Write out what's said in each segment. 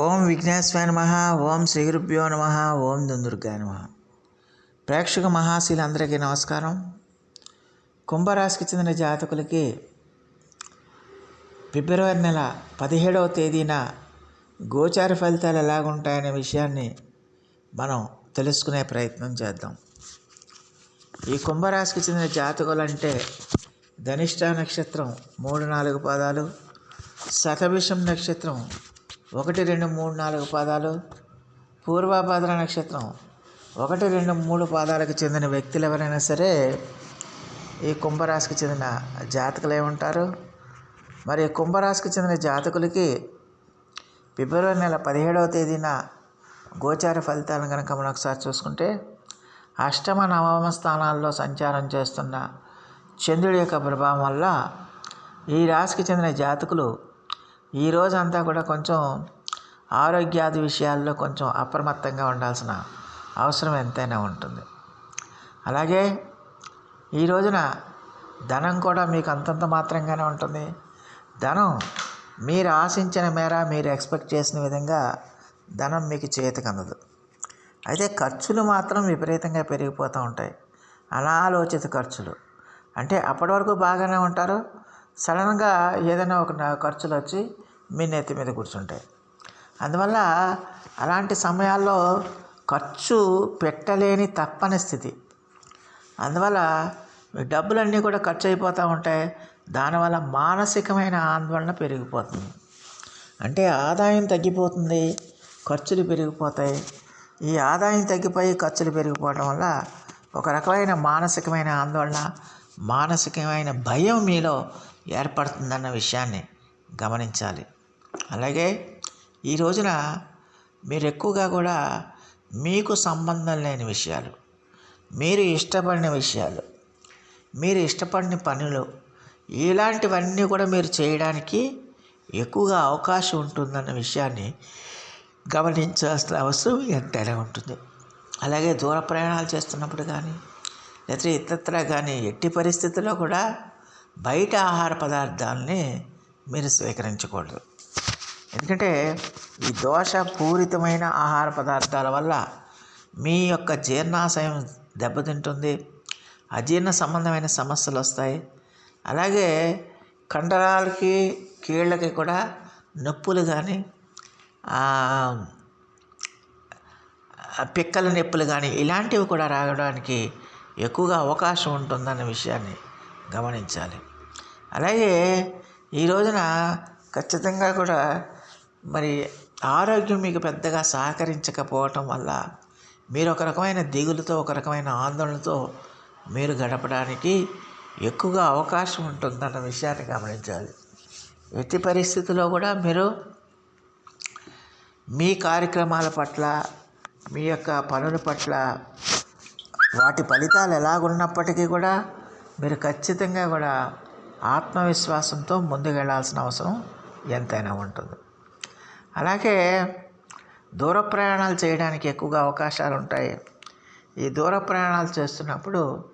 ఓం విఘ్నేశ్వర నమ ఓం శ్రీ గురుభ్యో నమ ఓం దుందుర్గాయ నమ. ప్రేక్షక మహాశీలందరికీ నమస్కారం. కుంభరాశికి చెందిన జాతకులకి ఫిబ్రవరి నెల పదిహేడవ తేదీన గోచార ఫలితాలు ఎలాగుంటాయనే విషయాన్ని మనం తెలుసుకునే ప్రయత్నం చేద్దాం. ఈ కుంభరాశికి చెందిన జాతకులు అంటే ధనిష్ట నక్షత్రం మూడు నాలుగు పాదాలు శతభిషం నక్షత్రం ఒకటి రెండు మూడు నాలుగు పాదాలు. పూర్వభాద్ర నక్షత్రం. ఒకటి రెండు మూడు పాదాలకు చెందిన వ్యక్తులు ఎవరైనా సరే ఈ కుంభరాశికి చెందిన జాతకులు ఉంటారు. మరి కుంభరాశికి చెందిన జాతకులకి ఫిబ్రవరి నెల పదిహేడవ తేదీన గోచార ఫలితాలను కనుక మనం ఒకసారి చూసుకుంటే అష్టమ నవమ స్థానాల్లో సంచారం చేస్తున్న చంద్రుడి యొక్క ప్రభావం వల్ల ఈ రాశికి చెందిన జాతకులు ఈ రోజంతా కూడా కొంచెం ఆరోగ్యాది విషయాల్లో కొంచెం అప్రమత్తంగా ఉండాల్సిన అవసరం ఎంతైనా ఉంటుంది. అలాగే ఈ రోజున ధనం కూడా మీకు అంతంత మాత్రంగానే ఉంటుంది. ధనం మీరు ఆశించిన మేర మీరు ఎక్స్పెక్ట్ చేసిన విధంగా ధనం మీకు చేతికి అందదు. అయితే ఖర్చులు మాత్రం విపరీతంగా పెరిగిపోతూ ఉంటాయి. అనాలోచిత ఖర్చులు. అంటే అప్పటి వరకు బాగానే ఉంటారు. సడన్గా ఏదైనా ఒక ఖర్చులు వచ్చి మీ నెత్తి మీద కూర్చుంటాయి. అందువల్ల అలాంటి సమయాల్లో ఖర్చు పెట్టలేని తప్పని స్థితి. అందువల్ల మీ డబ్బులన్నీ కూడా ఖర్చు అయిపోతూ ఉంటాయి. దానివల్ల మానసికమైన ఆందోళన పెరిగిపోతుంది. అంటే ఆదాయం తగ్గిపోతుంది ఖర్చులు పెరిగిపోతాయి. ఈ ఆదాయం తగ్గిపోయి ఖర్చులు పెరిగిపోవడం వల్ల ఒక రకమైన మానసికమైన ఆందోళన మానసికమైన భయం మీలో ఏర్పడుతుందన్న విషయాన్ని గమనించాలి. అలాగే ఈ రోజున మీరు ఎక్కువగా కూడా మీకు సంబంధం లేని విషయాలు మీరు ఇష్టపడిన విషయాలు మీరు ఇష్టపడిన పనులు ఇలాంటివన్నీ కూడా మీరు చేయడానికి ఎక్కువగా అవకాశం ఉంటుందన్న విషయాన్ని గమనించాల్సిన అవసరం ఎంతైనా ఉంటుంది. అలాగే దూర ప్రయాణాలు చేస్తున్నప్పుడు కానీ లేదా ఇతరత్ర కానీ ఎట్టి పరిస్థితుల్లో కూడా బయట ఆహార పదార్థాలని మీరు స్వీకరించకూడదు. ఎందుకంటే ఈ దోషపూరితమైన ఆహార పదార్థాల వల్ల మీ యొక్క జీర్ణాశయం దెబ్బతింటుంది అజీర్ణ సంబంధమైన సమస్యలు వస్తాయి. అలాగే కండరాలకి కీళ్ళకి కూడా నొప్పులు కానీ పిక్కల నొప్పులు కానీ ఇలాంటివి కూడా రావడానికి ఎక్కువగా అవకాశం ఉంటుందన్న విషయాన్ని గమనించాలి. అలాగే ఈ రోజున ఖచ్చితంగా కూడా మరి ఆరోగ్యం మీకు పెద్దగా సహకరించకపోవటం వల్ల మీరు ఒక రకమైన దిగులుతో ఒక రకమైన ఆందోళనతో మీరు గడపడానికి ఎక్కువగా అవకాశం ఉంటుందన్న విషయాన్ని గమనించాలి. ఎట్టి పరిస్థితుల్లో కూడా మీరు మీ కార్యక్రమాల పట్ల మీ యొక్క పనుల పట్ల వాటి ఫలితాలు ఎలాగున్నప్పటికీ కూడా మీరు ఖచ్చితంగా కూడా ఆత్మవిశ్వాసంతో ముందుకెళ్ళాల్సిన అవసరం ఎంతైనా ఉంటుంది. అలాగే దూర ప్రయాణాలు చేయడానికి ఎక్కువగా అవకాశాలు ఉంటాయి ఈ దూర ప్రయాణాలు చేస్తున్నప్పుడు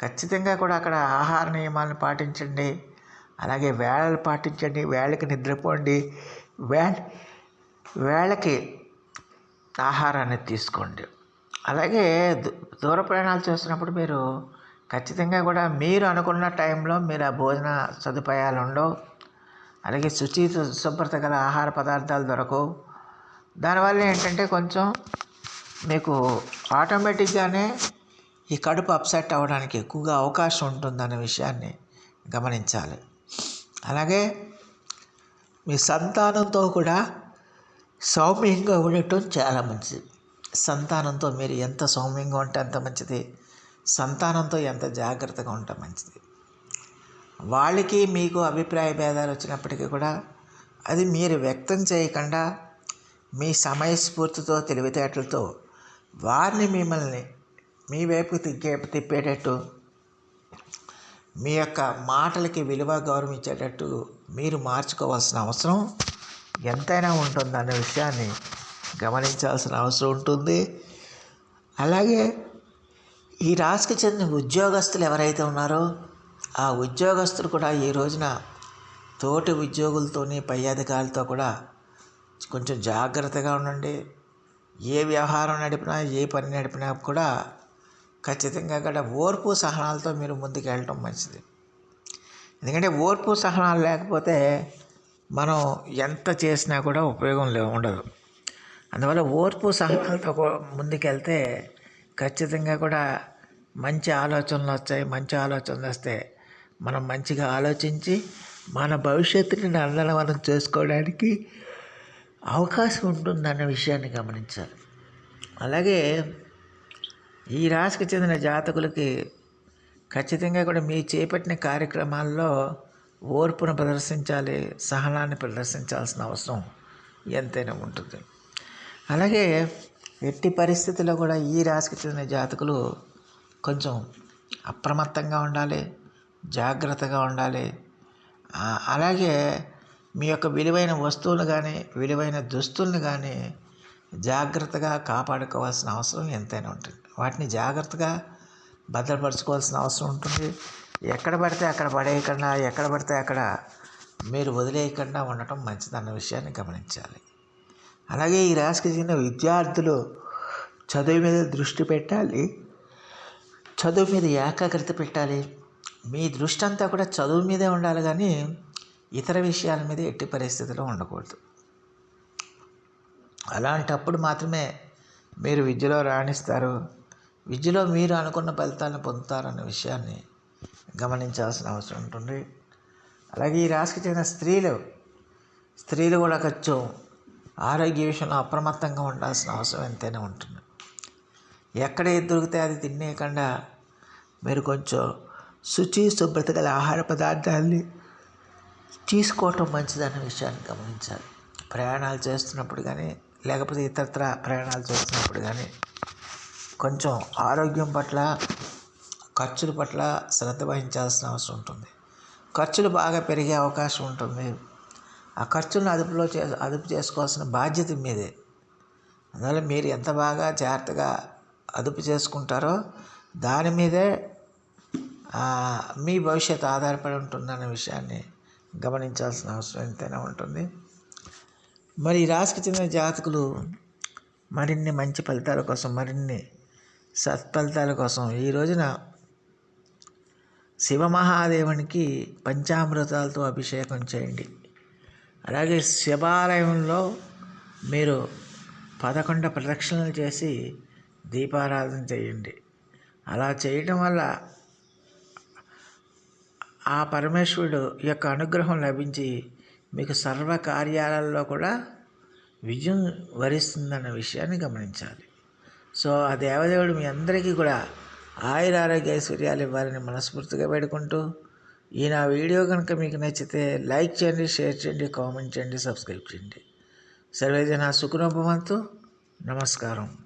ఖచ్చితంగా కూడా అక్కడ ఆహార నియమాలను పాటించండి. అలాగే వేళలు పాటించండి. వేళకి నిద్రపోండి. వే వేళకి ఆహారాన్ని తీసుకోండి. అలాగే దూర ప్రయాణాలు చేస్తున్నప్పుడు మీరు ఖచ్చితంగా కూడా మీరు అనుకున్న టైంలో మీరు ఆ భోజన సదుపాయాలు ఉండవు అలాగే శుచి శుభ్రత గల ఆహార పదార్థాలు దొరకవు. దానివల్ల ఏంటంటే కొంచెం మీకు ఆటోమేటిక్గానే ఈ కడుపు అప్సెట్ అవ్వడానికి ఎక్కువగా అవకాశం ఉంటుందనే విషయాన్ని గమనించాలి. అలాగే మీ సంతానంతో కూడా సౌమ్యంగా ఉండటం చాలా మంచిది. సంతానంతో మీరు ఎంత సౌమ్యంగా ఉంటే అంత మంచిది. సంతానంతో ఎంత జాగ్రత్తగా ఉంటే మంచిది. వాళ్ళకి మీకు అభిప్రాయ భేదాలు వచ్చినప్పటికీ కూడా అది మీరు వ్యక్తం చేయకుండా మీ సమయస్ఫూర్తితో తెలివితేటలతో వారిని మిమ్మల్ని మీ వైపు తిగ్గే తిప్పేటట్టు మీ యొక్క మాటలకి విలువ గౌరవం ఇచ్చేటట్టు మీరు మార్చుకోవాల్సిన అవసరం ఎంతైనా ఉంటుందనే విషయాన్ని గమనించాల్సిన అవసరం ఉంటుంది. అలాగే ఈ రాశికి చెందిన ఉద్యోగస్తులు ఎవరైతే ఉన్నారో ఆ ఉద్యోగస్తులు కూడా ఈ రోజున తోటి ఉద్యోగులతోని పై అధికారులతో కూడా కొంచెం జాగ్రత్తగా ఉండండి. ఏ వ్యవహారం నడిపినా ఏ పని నడిపినా కూడా ఖచ్చితంగా కూడా ఓర్పు సహనాలతో మీరు ముందుకు వెళ్ళటం మంచిది. ఎందుకంటే ఓర్పు సహనాలు లేకపోతే మనం ఎంత చేసినా కూడా ఉపయోగం లే ఉండదు. అందువల్ల ఓర్పు సహనాలతో కూ- ముందుకెళ్తే ఖచ్చితంగా కూడా మంచి ఆలోచనలు వచ్చాయి మంచి ఆలోచనలు వస్తే మనం మంచిగా ఆలోచించి మన భవిష్యత్తుని నందనవనం చేసుకోవడానికి అవకాశం ఉంటుందన్న విషయాన్ని గమనించాలి. అలాగే ఈ రాశికి చెందిన జాతకులకి ఖచ్చితంగా కూడా మీ చేపట్టిన కార్యక్రమాల్లో ఓర్పును ప్రదర్శించాలి సహనాన్ని ప్రదర్శించాల్సిన అవసరం ఎంతైనా ఉంటుంది. అలాగే ఎట్టి పరిస్థితుల్లో కూడా ఈ రాశికి చెందిన జాతకులు కొంచెం అప్రమత్తంగా ఉండాలి జాగ్రత్తగా ఉండాలి. అలాగే మీ యొక్క విలువైన వస్తువులు కానీ విలువైన దుస్తుల్ని కానీ జాగ్రత్తగా కాపాడుకోవాల్సిన అవసరం ఎంతైనా ఉంటుంది. వాటిని జాగ్రత్తగా భద్రపరచుకోవాల్సిన అవసరం ఉంటుంది. ఎక్కడ పడితే అక్కడ పడేయకుండా ఎక్కడ పడితే అక్కడ మీరు వదిలేయకుండా ఉండటం మంచిదన్న విషయాన్ని గమనించాలి. అలాగే ఈ రాశికి చెందిన విద్యార్థులు చదువు మీద దృష్టి పెట్టాలి. చదువు మీద ఏకాగ్రత పెట్టాలి. మీ దృష్టి అంతా కూడా చదువు మీదే ఉండాలి కానీ ఇతర విషయాల మీద ఎట్టి పరిస్థితిలో ఉండకూడదు. అలాంటప్పుడు మాత్రమే మీరు విద్యలో రాణిస్తారు. విద్యలో మీరు అనుకున్న ఫలితాలను పొందుతారన్న విషయాన్ని గమనించాల్సిన అవసరం ఉంటుంది. అలాగే ఈ రాశికి చెందిన స్త్రీలు స్త్రీలు కూడా కొంచెం ఆరోగ్య విషయంలో అప్రమత్తంగా ఉండాల్సిన అవసరం ఎంతైనా ఉంటుంది. ఎక్కడ ఏది దొరికితే అది తినేయకుండా మీరు కొంచెం శుచి శుభ్రత గల ఆహార పదార్థాలని తీసుకోవటం మంచిదన్న విషయాన్ని గమనించాలి. ప్రయాణాలు చేస్తున్నప్పుడు కానీ లేకపోతే ఇతరత్ర ప్రయాణాలు చేస్తున్నప్పుడు కానీ కొంచెం ఆరోగ్యం పట్ల ఖర్చుల పట్ల శ్రద్ధ వహించాల్సిన అవసరం ఉంటుంది. ఖర్చులు బాగా పెరిగే అవకాశం ఉంటుంది. ఆ ఖర్చులను అదుపులో చే అదుపు చేసుకోవాల్సిన బాధ్యత మీదే. అందువల్ల మీరు ఎంత బాగా జాగ్రత్తగా అదుపు చేసుకుంటారో దాని మీదే మీ భవిష్యత్తు ఆధారపడి ఉంటుందన్న విషయాన్ని గమనించాల్సిన అవసరం ఎంతైనా ఉంటుంది. మరి ఈ రాశికి చెందిన జాతకులు మరిన్ని మంచి ఫలితాల కోసం మరిన్ని సత్ఫలితాల కోసం ఈ రోజున శివమహాదేవునికి పంచామృతాలతో అభిషేకం చేయండి. అలాగే శివాలయంలో మీరు పదకొండు ప్రదక్షిణలు చేసి దీపారాధన చేయండి. అలా చేయటం వల్ల ఆ పరమేశ్వరుడు యొక్క అనుగ్రహం లభించి మీకు సర్వ కార్యాలలో కూడా విజయం వరిస్తుందన్న విషయాన్ని గమనించాలి. సో ఆ దేవదేవుడు మీ అందరికీ కూడా ఆయుర ఆరోగ్య ఐశ్వర్యాలు ఇవ్వాలని మనస్ఫూర్తిగా పెడుకుంటూ ఈ నా వీడియో కనుక మీకు నచ్చితే లైక్ చేయండి షేర్ చేయండి కామెంట్ చేయండి సబ్స్క్రైబ్ చేయండి. సర్వేజన సుఖనోభవంతు నమస్కారం.